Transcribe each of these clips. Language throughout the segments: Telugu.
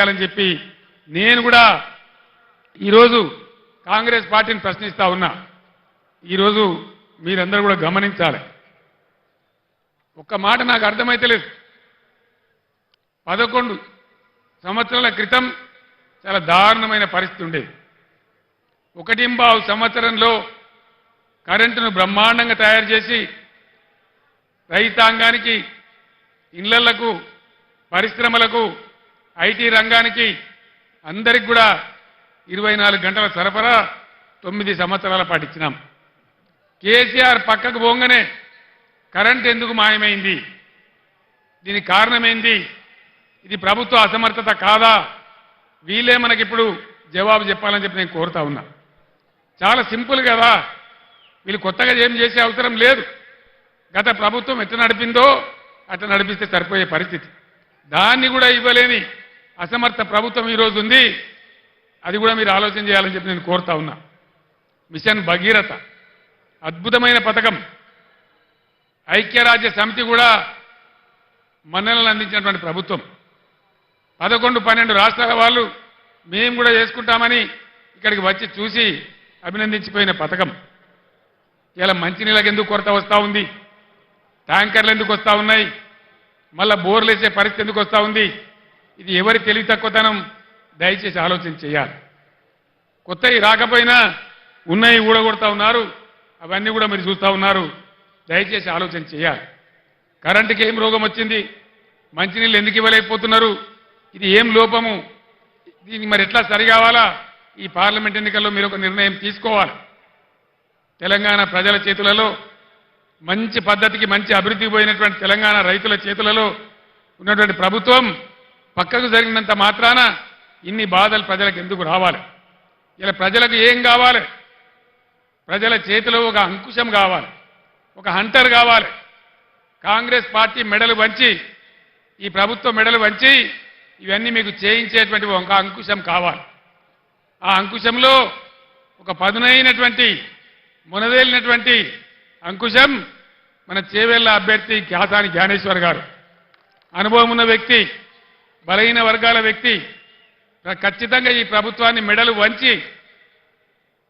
చేయాలని చెప్పి నేను కూడా ఈరోజు కాంగ్రెస్ పార్టీని ప్రశ్నిస్తా ఉన్నా. ఈరోజు మీరందరూ కూడా గమనించాలి. ఒక్క మాట నాకు అర్థమైతలేదు పదకొండు సంవత్సరాల క్రితం చాలా దారుణమైన పరిస్థితి ఉండేది. ఒకటింబావు సంవత్సరంలో కరెంటును బ్రహ్మాండంగా తయారు చేసి రైతాంగానికి ఇళ్ళలకు పరిశ్రమలకు ఐటీ రంగానికి అందరికి కూడా ఇరవై నాలుగు గంటల సరఫరా తొమ్మిది సంవత్సరాల పాటు ఇచ్చినాం. కేసీఆర్ పక్కకు పోగానే కరెంట్ ఎందుకు మాయమైంది? దీనికి కారణమేంది? ఇది ప్రభుత్వ అసమర్థత కాదా? వీళ్ళే మనకిప్పుడు జవాబు చెప్పాలని చెప్పి నేను కోరుతా ఉన్నా. చాలా సింపుల్ కదా. వీళ్ళు కొత్తగా ఏం చేసే అవసరం లేదు. గత ప్రభుత్వం ఎట్లా నడిపిందో అట్లా నడిపిస్తే సరిపోయే పరిస్థితి. దాన్ని కూడా ఇవ్వలేని అసమర్థ ప్రభుత్వం ఈరోజు ఉంది. అది కూడా మీరు ఆలోచన చేయాలని చెప్పి నేను కోరుతా ఉన్నా. మిషన్ భగీరథ అద్భుతమైన పథకం. ఐక్యరాజ్య సమితి కూడా మన్ననలు అందించినటువంటి ప్రభుత్వం. పదకొండు పన్నెండు రాష్ట్రాల వాళ్ళు మేము కూడా చేసుకుంటామని ఇక్కడికి వచ్చి చూసి అభినందించిపోయిన పథకం. ఇలా మంచినీళ్ళకి ఎందుకు కొరత వస్తూ ఉంది? ట్యాంకర్లు ఎందుకు వస్తూ ఉన్నాయి? మళ్ళా బోర్లు వేసే పరిస్థితి ఎందుకు వస్తూ ఉంది? ఇది ఎవరి తెలివి తక్కువతనం? దయచేసి ఆలోచన చేయాలి. కొత్తవి రాకపోయినా ఉన్నాయి ఊడగొడతా ఉన్నారు అవన్నీ కూడా మీరు చూస్తూ ఉన్నారు. దయచేసి ఆలోచన చేయాలి. కరెంటుకి ఏం రోగం వచ్చింది? మంచినీళ్ళు ఎందుకు ఇవ్వలేకపోతున్నారు? ఇది ఏం లోపము? దీన్ని మరి ఎట్లా సరిగావాలా ఈ పార్లమెంట్ ఎన్నికల్లో మీరు ఒక నిర్ణయం తీసుకోవాలి. తెలంగాణ ప్రజల చేతులలో మంచి పద్ధతికి మంచి అభివృద్ధి పోయినటువంటి తెలంగాణ రైతుల చేతులలో ఉన్నటువంటి ప్రభుత్వం పక్కకు జరిగినంత మాత్రాన ఇన్ని బాధలు ప్రజలకు ఎందుకు రావాలి? ఇలా ప్రజలకు ఏం కావాలి? ప్రజల చేతిలో ఒక అంకుశం కావాలి ఒక హంటర్ కావాలి. కాంగ్రెస్ పార్టీ మెడలు వంచి ఈ ప్రభుత్వ మెడలు వంచి ఇవన్నీ మీకు చేయించేటువంటి ఒక అంకుశం కావాలి. ఆ అంకుశంలో ఒక పదునైనటువంటి మునదేలినటువంటి అంకుశం మన చేవేళ్ళ అభ్యర్థి ఖ్యాతాని జ్ఞానేశ్వర్ గారు. అనుభవం ఉన్న వ్యక్తి బలహీన వర్గాల వ్యక్తి ఖచ్చితంగా ఈ ప్రభుత్వాన్ని మెడలు వంచి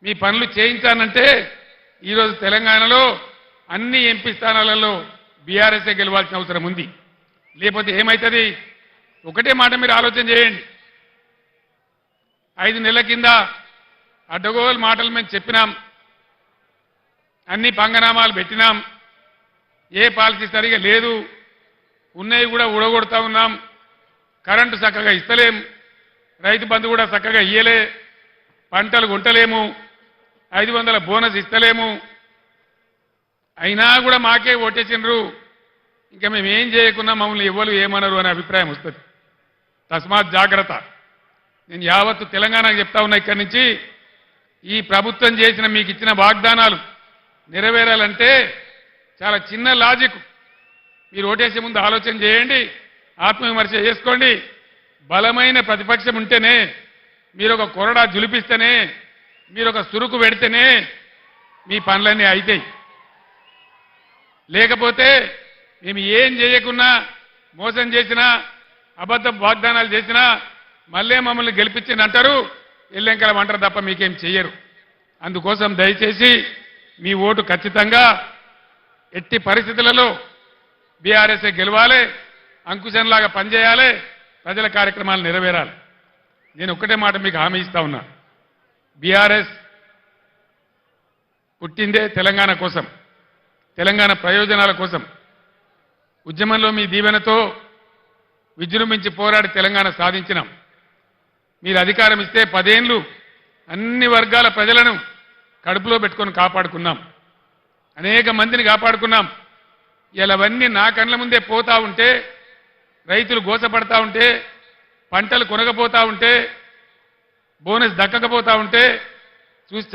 మీ పనులు చేయించానంటే ఈరోజు తెలంగాణలో అన్ని ఎంపీ స్థానాలలో బీఆర్ఎస్ఏ గెలవాల్సిన అవసరం ఉంది. లేకపోతే ఏమవుతుంది ఒకటే మాట మీరు ఆలోచన చేయండి. ఐదు నెలల కింద అడ్డగోలు మాటలు మేము చెప్పినాం. అన్ని పంగనామాలు పెట్టినాం. ఏ పాలసీ సరిగా లేదు. ఉన్నవి కూడా ఊడగొడతా ఉన్నాం. కరెంటు చక్కగా ఇస్తలేం. రైతు బంధు కూడా చక్కగా ఇయ్యలే. పంటలు కొంటలేము ఐదు వందల బోనస్ ఇస్తలేము. అయినా కూడా మాకే ఓటేసిండ్రు. ఇంకా మేము ఏం చేయకున్నా మమ్మల్ని ఎవ్వరు ఏమనరు అనే అభిప్రాయం వస్తుంది. తస్మాత్ జాగ్రత్త. నేను యావత్తు తెలంగాణకు చెప్తా ఉన్నా ఇక్కడి నుంచి. ఈ ప్రభుత్వం చేసిన మీకు ఇచ్చిన వాగ్దానాలు నెరవేరాలంటే చాలా చిన్న లాజిక్. మీరు ఓటేసే ముందు ఆలోచన చేయండి. ఆత్మవిమర్శ చేసుకోండి. బలమైన ప్రతిపక్షం ఉంటేనే మీరు ఒక కొరడా జులిపిస్తేనే మీరు ఒక సురుకు పెడితేనే మీ పనులన్నీ అవుతాయి లేకపోతే మేము ఏం చేయకున్నా మోసం చేసినా అబద్ధ వాగ్దానాలు చేసినా మళ్ళీ మమ్మల్ని గెలిపించింది అంటారు ఎల్లెంకలం అంటారు తప్ప మీకేం చెయ్యరు. అందుకోసం దయచేసి మీ ఓటు ఖచ్చితంగా ఎట్టి పరిస్థితులలో బీఆర్ఎస్ఏ గెలవాలి. అంకుశంలాగా పనిచేయాలి ప్రజల కార్యక్రమాలు నెరవేరాలి. నేను ఒక్కటే మాట మీకు హామీ ఇస్తా ఉన్నా. బీఆర్ఎస్ పుట్టిందే తెలంగాణ కోసం తెలంగాణ ప్రయోజనాల కోసం. ఉద్యమంలో మీ దీవెనతో విజృంభించి పోరాడి తెలంగాణ సాధించినాం. మీరు అధికారం ఇస్తే పదేండ్లు అన్ని వర్గాల ప్రజలను కడుపులో పెట్టుకొని కాపాడుకున్నాం. అనేక మందిని కాపాడుకున్నాం. ఇలా అవన్నీ నా కళ్ళ ముందే పోతా ఉంటే రైతులు గోసపడతా ఉంటే పంటలు కొనకపోతా ఉంటే బోనస్ దక్కకపోతా ఉంటే చూసి